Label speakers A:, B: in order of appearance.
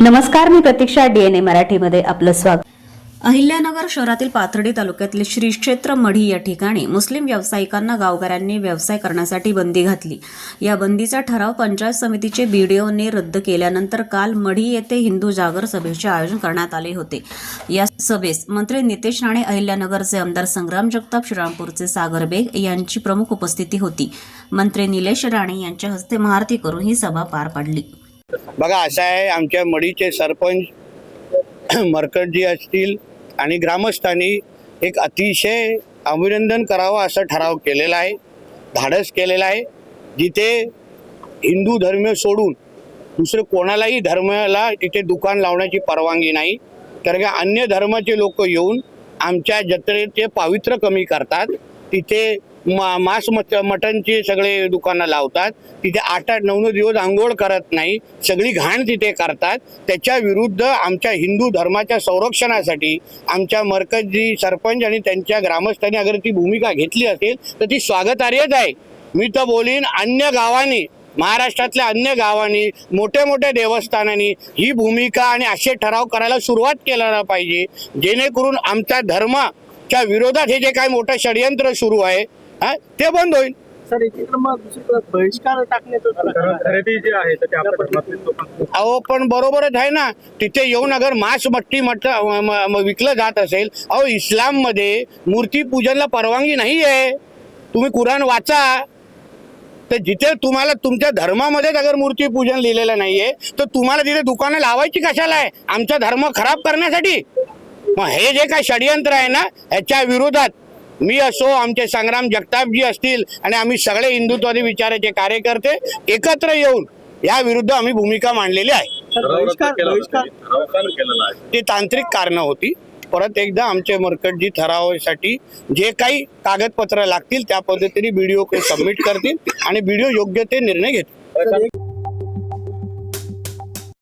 A: नमस्कार मी प्रतीक्षा डीएनए मराठीमध्ये आपलं स्वागत.
B: अहिल्यानगर शहरातील पाथर्डी तालुक्यातील श्री क्षेत्र मढी या ठिकाणी मुस्लिम व्यावसायिकांना गावकऱ्यांनी व्यवसाय करण्यासाठी बंदी घातली. या बंदीचा ठराव पंचायत समितीचे बीडीओने रद्द केल्यानंतर काल मढी येथे हिंदू जागर सभेचे आयोजन करण्यात आले होते. या सभेस मंत्री नितेश राणे अहिल्यानगरचे आमदार संग्राम जगताप श्रीरामपूरचे सागर बेग यांची प्रमुख उपस्थिती होती. मंत्री निलेश राणे यांच्या हस्ते महाआरती करून ही सभा पार पाडली.
C: बघा असं आहे आमच्या मडीचे सरपंच मरकटजी असतील आणि ग्रामस्थांनी एक अतिशय अभिनंदन करावं असं ठराव केलेला आहे धाडस केलेला आहे जिथे हिंदू धर्म सोडून दुसरं कोणालाही धर्माला तिथे दुकान लावण्याची परवानगी नाही. कारण का अन्य धर्माचे लोक येऊन आमच्या जत्रेचे पावित्र्य कमी करतात. तिथे मांस मट मटनचे सगळे दुकानं लावतात. तिथे आठ आठ नऊ नऊ दिवस आंघोळ करत नाही. सगळी घाण तिथे करतात. त्याच्या विरुद्ध आमच्या हिंदू धर्माच्या संरक्षणासाठी आमच्या मरकजी सरपंच आणि त्यांच्या ग्रामस्थांनी अगर ती भूमिका घेतली असेल तर ती स्वागतार्हच आहे. मी तर बोलीन अन्य गावांनी महाराष्ट्रातल्या अन्य गावांनी मोठ्या मोठ्या देवस्थानांनी ही भूमिका आणि असे ठराव करायला सुरुवात केला पाहिजे. जेणेकरून आमच्या धर्माच्या विरोधात हे जे काही मोठं षडयंत्र सुरू आहे हा, ते बंद होईल.
D: सर एकीकडे मग दुसरीकडे बहिष्कार टाकण्याचं
E: खरेदी जे आहे तर ते आपल्या धर्मातील लोकांना
C: अहो पण बरोबरच आहे ना. तिथे येऊन अगर मांस मट्टी मट म- म- म- विकलं जात असेल अहो इस्लाममध्ये मूर्ती पूजनला परवानगी नाही आहे तुम्ही कुराण वाचा. तर जिथे तुम्हाला तुमच्या धर्मामध्येच अगर मूर्ती पूजन लिहिलेलं नाहीये तर तुम्हाला तिथे दुकानं लावायची कशाला आहे? आमचा धर्म खराब करण्यासाठी. मग हे जे काय षडयंत्र आहे ना ह्याच्या विरोधात मी असो आमचे संग्राम जगतापजी असतील आणि आम्ही सगळे हिंदुत्वादी विचाराचे कार्यकर्ते एकत्र येऊन या विरुद्ध आम्ही भूमिका मांडलेली आहे. ती तांत्रिक कारणं होती. परत एकदा आमचे मरकटजी ठरावासाठी जे काही कागदपत्र लागतील त्या पद्धतीने बीडीओ सबमिट करतील आणि बीडीओ योग्य ते निर्णय घेतील.